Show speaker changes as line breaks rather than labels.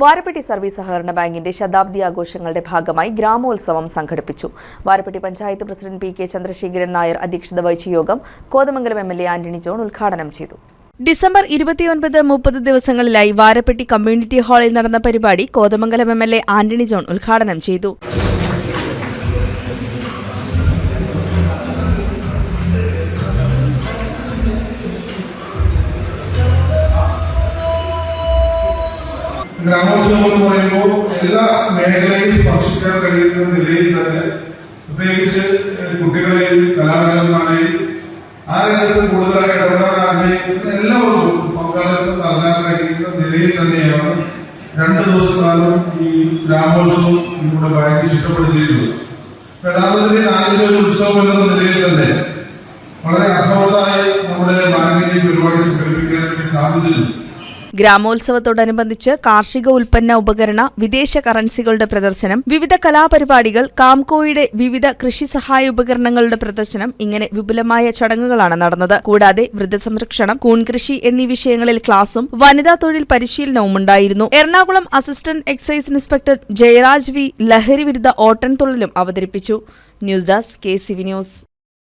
Varappetty service സഹകരണ ബാങ്കിന്റെ ശതാബ്ദി ആഘോഷങ്ങളുടെ ഭാഗമായി ഗ്രാമോത്സവം സംഘടിപ്പിച്ചു. Varappetty panchayat president P K Chandrasekharan Nair അധ്യക്ഷത വഹിച്ച യോഗം Kothamangalam M L A Antony John ഉദ്ഘാടനം ചെയ്തു. ഡിസംബർ ഇരുപത്തിയൊൻപത് മുപ്പത് ദിവസങ്ങളിലായി വാരപ്പെട്ടി കമ്മ്യൂണിറ്റി ഹാളിൽ നടന്ന പരിപാടി Kothamangalam M L A Antony John ഉദ്ഘാടനം ചെയ്തു.
ഗ്രാമോത്സവം എന്ന് പറയുമ്പോൾ എല്ലാ മേഖലയും സ്പർശിക്കാൻ കഴിയുന്ന നിലയിൽ തന്നെ പ്രത്യേകിച്ച് കുട്ടികളെയും കലാകാരന്മാരെയും ആ രംഗത്ത് കൂടുതലായി ഇടപെടാൻ ആഗ്രഹിക്കുന്ന എല്ലാവർക്കും പങ്കാളിത്തം നൽകാൻ കഴിയുന്ന നിലയിൽ തന്നെയാണ് രണ്ട് ദിവസക്കാലം ഈ ഗ്രാമോത്സവം നമ്മുടെ ബാങ്ക് ഇഷ്ടപ്പെടുത്തിയിട്ടുള്ളത്. യഥാർത്ഥത്തിൽ നാലിന്റെ ഒരു ഉത്സവം എന്ന നിലയിൽ തന്നെ വളരെ അർത്ഥവത്തായി നമ്മുടെ ബാങ്കിന്റെ പരിപാടി സംഘടിപ്പിക്കാൻ വേണ്ടി സാധിച്ചിട്ടുണ്ട്.
ഗ്രാമോത്സവത്തോടനുബന്ധിച്ച് കാർഷിക ഉൽപ്പന്ന ഉപകരണ വിദേശ കറൻസികളുടെ പ്രദർശനം വിവിധ കലാപരിപാടികൾ കാംകോയുടെ വിവിധ കൃഷി സഹായ ഉപകരണങ്ങളുടെ പ്രദർശനം ഇങ്ങനെ വിപുലമായ ചടങ്ങുകളാണ് നടന്നത്. കൂടാതെ വൃദ്ധസംരക്ഷണം കൂൺകൃഷി എന്നീ വിഷയങ്ങളിൽ ക്ലാസും വനിതാ തൊഴിൽ പരിശീലനവും ഉണ്ടായിരുന്നു. Ernakulam assistant excise inspector Jayaraj V ലഹരി വിരുദ്ധ ഓട്ടൻതുള്ളലും അവതരിപ്പിച്ചു. News desk K C V news.